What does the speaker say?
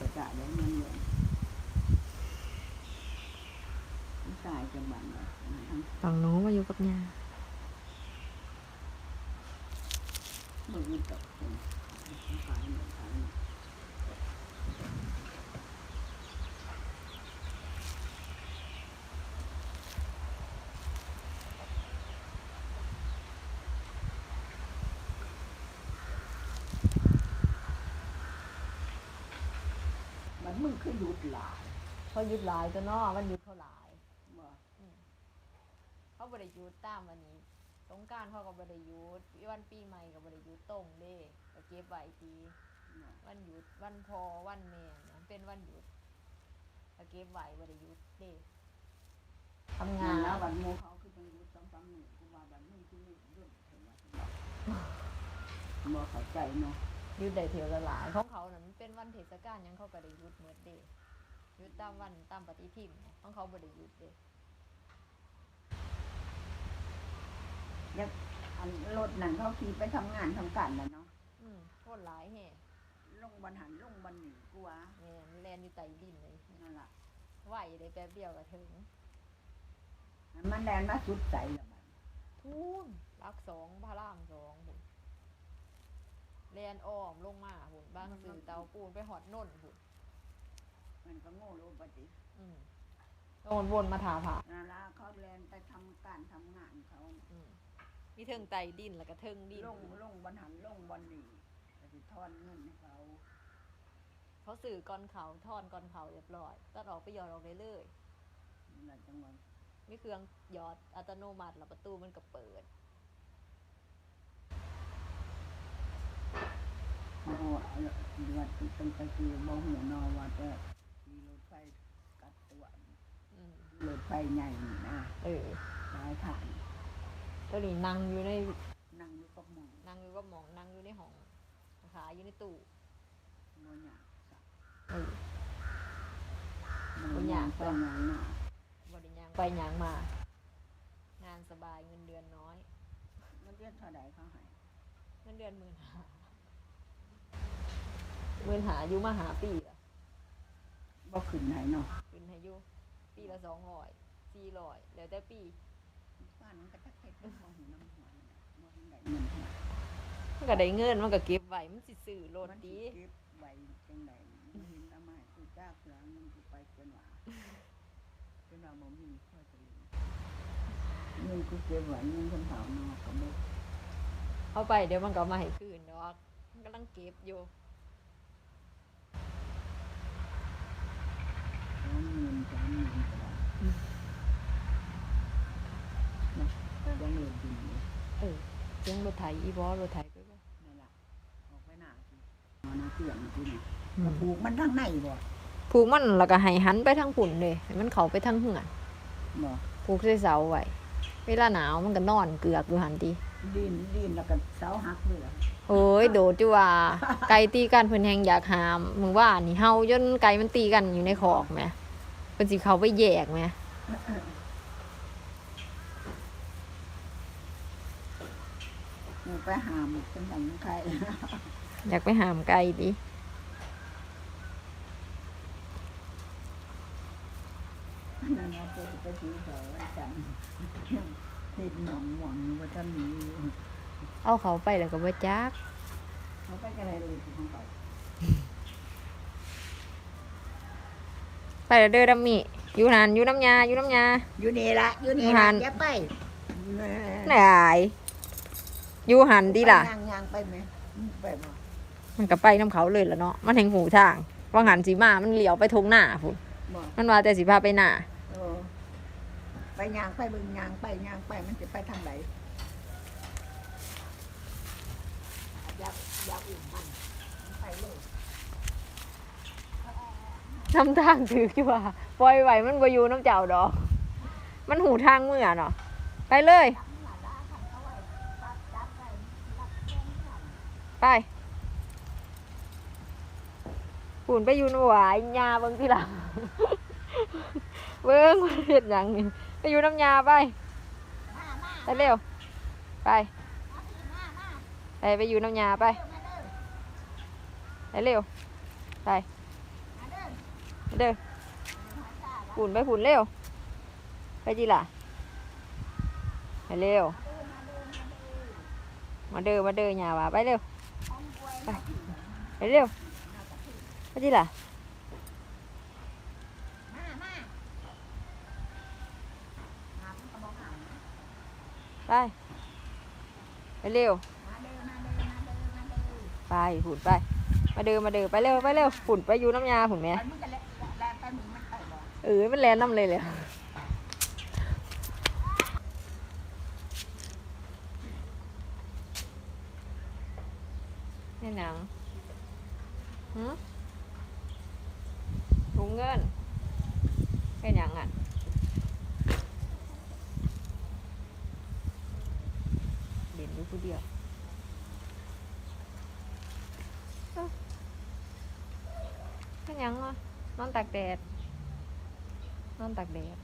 ประกาศได้เงินเดือนผู้ชายจะบังเลยทั้งฝั่งหนูมาอยู่กับยามือตกคนขายหมดขายห มดมันมึงคือหยุดหลายเขาหยุดหลายตัวเนอวันหยุดเขาหลาย บ่เขาบริยุทธ์ตามวันนี้สงกรารเขาก็บริยุทธ์วันปีใหม่ก็บริยุทธ์ตรงเด้ก็เก็บไว้ทีบ่วันหยุดวันพอวันแม่เนี่ยเป็นวันหยุดก็เก็บไว้บริยุทธ์เด้ทำงานแล้วบัดโมเขาคือจังรู้สองสามหมื่นกูว่าบัดมึงคือหนึ่งเรื่องเห็นว่าสำหรับบ่เข้าใจเนาะห ยุดได้เที่ยวละหลายของเขาน่ะมันเป็นวันเทศกาลหยังเขาก็ได้หยุดเมื่อเด้หยุดตามวันตามปฏิทินเนี่ยของเขาบริยุทธ์เด้อันรถนั่นเขาขี่ไปทำงานทำการแล้วเนาะอืมโคตรหลายแห่ลงบันหันลงบันหนีกูว่าแม่นแลนอยู่ใต้ดินเลยนั่นล่ะไหวได้แป๊บเดียวก็ถึงมันแลนมาสุดใจแล้วบัด ทูนรักสองพระรามสองหุ่น แลนอ้อมลงมาหุ่นบางสื่อเตาปูนไปหอดน่นหุ่นมันก็โง่โลปฏิอืมโอนวนมาถาผานั่นล่ะเขาแลนไปทำการทำงานเขาอืมมีเทิงไตดินแล้วก็เทิงดินลงลงบันหันลงบันหนีแต่สิทอนเงินให้เขา เขาสื่อก่อนเขาทอนก่อนเขาเรียบร้อยตัดออกไปหยอดออกได้เลยนั่นล่ะจังหวะมีเครื่องหยอดอัตโนมัติแล้วประตูมันก็เปิด โอ้เดือดตั้งแต่คือบ่หูนอว่าแต่ขี่รถไฟกัดตัวอืมรถไฟใหญ่นี่นะเออสายผ่านตัวนี้นั่งอยู่ในนั่งอยู่กับหมองนั่งอยู่ก็มองนั่งอยู่ในห้องขาอยู่ในตู้บ่อยากสักเออมันบ่อยากไปงานหน้าบริยางไปยางมางานสบายเงินเดือนน้อยมันเรียกเท่าใดเขาให้เงินเดือนหมื่นหา หมื่นหาอยู่มาหาปีละบ่ขึ้นไหนเนาะขึ้นให้อยู่ปีละสองร้อยสี่ร้อยแล้วแต่ปีบ้านมันก็จะเฮ็ดเป็นของหูน้ำหัวนี่แหละบ่เห็นได้เงินเท่าไหร่มันก็ได้เงินมันก็เก็บไว้มันสิซื้อรถมันสิดีเก็บไว้จังไดบ่เห็นเอามาให้กูจ้าหลังเงินกูไปจนว่าจนว่าบ่มีค่อยจะลืมเงินกูเก็บไว้เงินคนเฒ่าเนาะก็บ่ เข้าไปเดี๋ยวมันก็เอามาให้คืนดอกมันกำลังเก็บอยู่ ส องหมื่นสามหมื่นก็ได้เนาะยังเหลือดีอยู่เออเสียงรถไถอีบอรถไถไปบ่นั่นล่ะออกไปหน้าสิมาหน้าเตียงสินี่ก็ผูกมันทางในบ่ผูกมันแล้วก็ให้หันไปทางฝุ่นเลยให้มันเข้าไปทางเหือนบ่ผูกใส่เสาไว้เวลาหนาวมันก็นอนเกือกอยู่หันตีดินดินแล้วก็เสาหักเลยล่ะโอ้ยโดดจุว่าไก่ตีกันเพิ่นแฮงอยากหามมึงว่านี่เฮาจนไก่มันตีกันอยู่ในคอกแหม เพิ่นสิเข้าไปแยกแหมหนูไปหามเป็นหยังใครอยากไปหามไก่ดินั่นนะไปไปถือเสาไว้จันเห็ดหนองหวังว่าท่านมีอยู่เอาเขาไปแล้วก็บ่จักเขาไปกันอะไรเลยของเขา ไปแล้วเด้อดัมมี่อยู่หันอยู่น้ำยาอยู่น้ำยา อยู่นี่ละอยู่นี่หัละน อย่าไปไหนอยู่หันดีล่ะยางยางไปไหมไปบ่มันก็ไปน้ำเขาเลยล่ะเนาะมันแห่งหูทางว่าหันสีมามันเหลียวไปทงหน้าพุ่นบ่มันว่าแต่สิพาไปหน้าเออไปยางไปเบึงยางไปยางไปมันจะไปทางไหนยับยับอุ่นมันมันไปเลย ทำทางถือกี่ว่าปล่อยไหวมันบอยู่น้ำเจ้าดอก มันหูทางเมื่อเนาะไปเลย ไปหุ่นไปอยู่หนหวายยาเบิ่งที่หลังเบิ่งเฮ็ดหยังนี่ไปอยู่น้ำยาไปไปเร็วไปไปไปอยู่น้ำยาไปไปเร็วไป เด้อผุนไปผุนเร็ว ไปจีล่ะ ไปเร็ว มาเด้อมาเด้อหยาว่าไปเร็ว ไปไปเร็ว ไปจีล่ะไปไปเร็วไปผุนไป มาเดินมาเดินไปเร็วไปเร็วผุนไปอยู่น้ำยาผุนไหม เออมันแลนน้ำเลยเลยนี่หนังหืมถุงเงินเป็นหยังอะเด่นอยู่ผู้เดียวเอ้าเป็นหยังอะนอนตากแดด นอนตากแดด